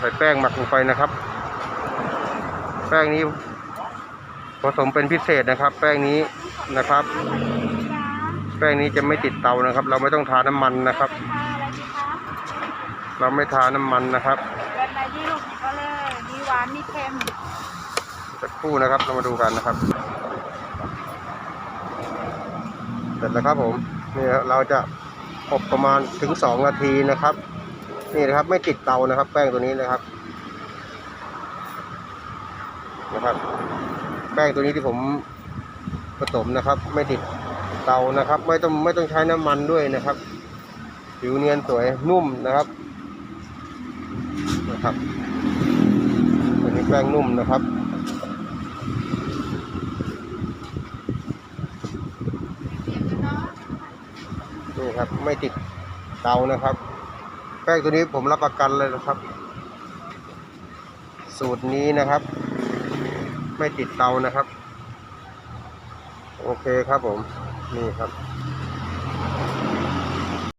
ใส่แป้งหมักลงไปนะครับ แป้งนี้ผสมเป็นพิเศษนะครับ แป้งนี้นะครับ แป้งนี้จะไม่ติดเตานะครับ เราไม่ต้องทาน้ำมันนะครับค่ะอะไรดีคะเราไม่ทาน้ำมันนะครับแบบไหนดีลูกก็เลยมีหวานมีเค็มสักครู่นะครับเรามาดูกันนะครับ เสร็จแล้วครับผมนี่เราจะอบประมาณถึงสองนาทีนะครับ นี่นะครับ ไม่ติดเตานะครับ แป้งตัวนี้นะครับนะครับ แป้งตัวนี้ที่ผมผสมนะครับ ไม่ติดเตานะครับ ไม่ต้องไม่ต้องใช้น้ำมันด้วยนะครับผิวเนียนสวยนุ่มนะครับนะครับตัวนี้แป้งนุ่มนะครับนี่ครับไม่ติดเตานะครับ แป้งตัวนี้ผมรับประกันเลยนะครับ สูตรนี้นะครับ ไม่ติดเตานะครับ โอเคครับผม นี่ครับ